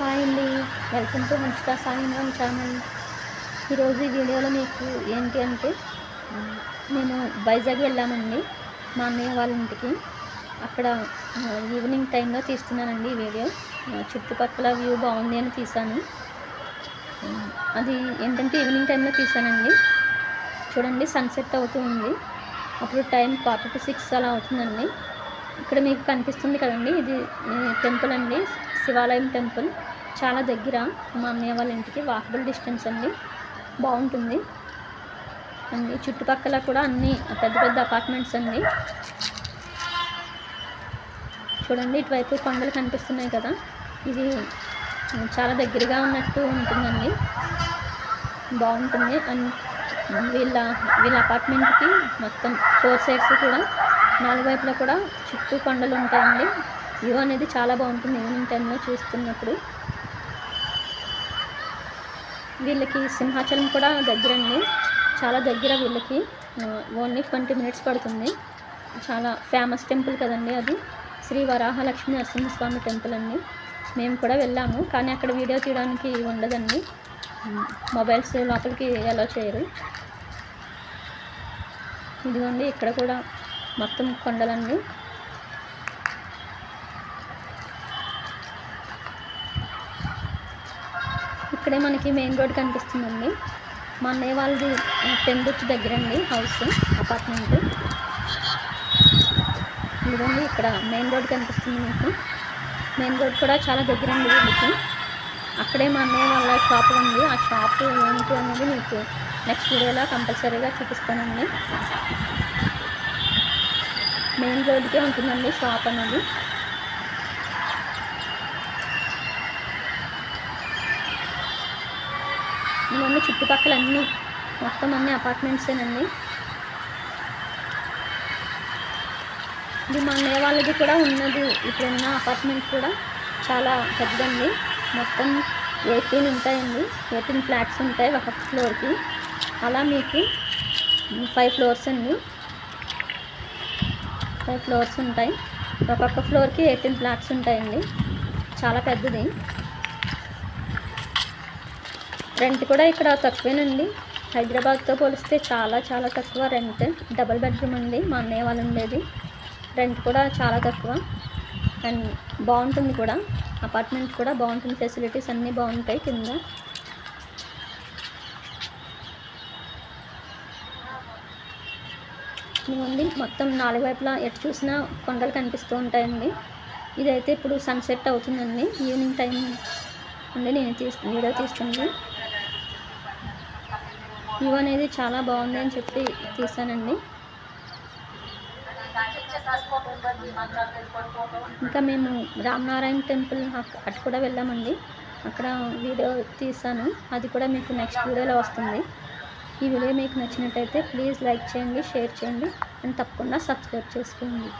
Hi అండి. Welcome to హంచితా సాయంత్రం channel. ఈరోజు ఈ వీడియోలో మీకు ఏంటి అంటే నేను వైజాగ్ వెళ్ళామండి. మా అన్నయ్య వాళ్ళ ఇంటికి. అక్కడ ఈవినింగ్ టైంలో తీస్తున్నానండి ఈ వీడియో. చుట్టుపక్కల వ్యూ బాగుంది అని తీశాను. అది ఏంటంటే ఈవినింగ్ టైంలో తీశానండి. చూడండి సన్సెట్ అవుతూ ఉంది. అప్పుడు టైం క్వార్టర్ టు సిక్స్ అలా అవుతుందండి. ఇక్కడ మీకు కనిపిస్తుంది కదండి ఇది టెంపుల్ అండి. శివాలయం టెంపుల్ చాలా దగ్గర. మా అన్నయ్య వాళ్ళ ఇంటికి వాకబుల్ డిస్టెన్స్ అండి. బాగుంటుంది. అండి చుట్టుపక్కల కూడా అన్ని పెద్ద పెద్ద అపార్ట్మెంట్స్ అండి. చూడండి ఇటువైపు కొండలు కనిపిస్తున్నాయి కదా. ఇది చాలా దగ్గరగా ఉన్నట్టు ఉంటుందండి. బాగుంటుంది. అండ్ వీళ్ళ వీళ్ళ అపార్ట్మెంట్కి మొత్తం ఫోర్ సైడ్స్ కూడా. నాలుగు వైపులా కూడా చుట్టూ కొండలు ఉంటాయండి. వ్యూ అనేది చాలా బాగుంటుంది. ఈవినింగ్ టైంలో చూస్తున్నప్పుడు వీళ్ళకి సింహాచలం కూడా దగ్గరండి. చాలా దగ్గర వీళ్ళకి ఓన్లీ ట్వంటీ మినిట్స్ పడుతుంది. చాలా ఫేమస్ టెంపుల్ కదండి అది. శ్రీ వరాహలక్ష్మి నరసింహస్వామి టెంపుల్ అండి. మేము కూడా వెళ్ళాము కానీ అక్కడ వీడియో తీయడానికి ఉండదండి. మొబైల్స్ లోపలికి ఎలా చేయరు. ఇదిగోండి ఇక్కడ కూడా మొత్తం కొండలండి. ఇక్కడే మనకి మెయిన్ రోడ్ కనిపిస్తుందండి. మా అన్నయ్య వాళ్ళది పెందుర్తి దగ్గర అండి హౌస్ అపార్ట్మెంట్. ఇదండి ఇక్కడ మెయిన్ రోడ్ కనిపిస్తుంది మీకు. మెయిన్ రోడ్ కూడా చాలా దగ్గర అండి వీళ్ళకి అక్కడే మా అన్నయ్య వాళ్ళ షాప్ ఉంది. ఆ షాప్ ఏంటి అనేది మీకు నెక్స్ట్ వీడియోలో కంపల్సరీగా చూపిస్తానండి. మెయిన్ రోడ్కే ఉంటుందండి షాప్ అనేది. ఇవన్నీ చుట్టుపక్కల అన్నీ మొత్తం అన్ని అపార్ట్మెంట్సేనండి ఇది మా అన్నయ్య వాళ్ళది కూడా ఉన్నది. ఇప్పుడున్న అపార్ట్మెంట్ కూడా చాలా పెద్దండి మొత్తం ఎయిటీన్ ఉంటాయండి. ఎయిటీన్ ఫ్లాట్స్ ఉంటాయి ఒక ఫ్లోర్కి అలా మీకు ఫైవ్ ఫ్లోర్స్ అండి. ఫైవ్ ఫ్లోర్స్ ఉంటాయి. ఒక్కొక్క ఫ్లోర్కి ఎయిటీన్ ఫ్లాట్స్ ఉంటాయండి. చాలా పెద్దది. రెంట్ కూడా ఇక్కడ తక్కువేనండి. హైదరాబాద్తో పోలిస్తే చాలా చాలా తక్కువ రెంట్. డబల్ బెడ్రూమ్ అండి మా అన్నయ్య వాళ్ళు ఉండేది. రెంట్ కూడా చాలా తక్కువ. అండ్ బాగుంటుంది కూడా. అపార్ట్మెంట్ కూడా బాగుంటుంది ఫెసిలిటీస్ అన్నీ బాగుంటాయి కింద. ఉంది మొత్తం నాలుగు వైపులా ఎటు చూసినా కొండలు కనిపిస్తూ ఉంటాయండి. ఇదైతే ఇప్పుడు సన్సెట్ అవుతుందండి. ఈవినింగ్ టైం అండి నేను తీసు వీడియో తీస్తుంది. వ్యూ అనేది చాలా బాగుంది అని చెప్పి తీసానండి. ఇంకా మేము రామనారాయణ టెంపుల్ అటు కూడా వెళ్ళామండి. అక్కడ వీడియో తీసాను. అది కూడా మీకు నెక్స్ట్ వీడియోలో వస్తుంది. ఈ వీడియో మీకు నచ్చినట్టయితే ప్లీజ్ లైక్ చేయండి షేర్ చేయండి అండ్ తప్పకుండా సబ్స్క్రైబ్ చేసుకోండి.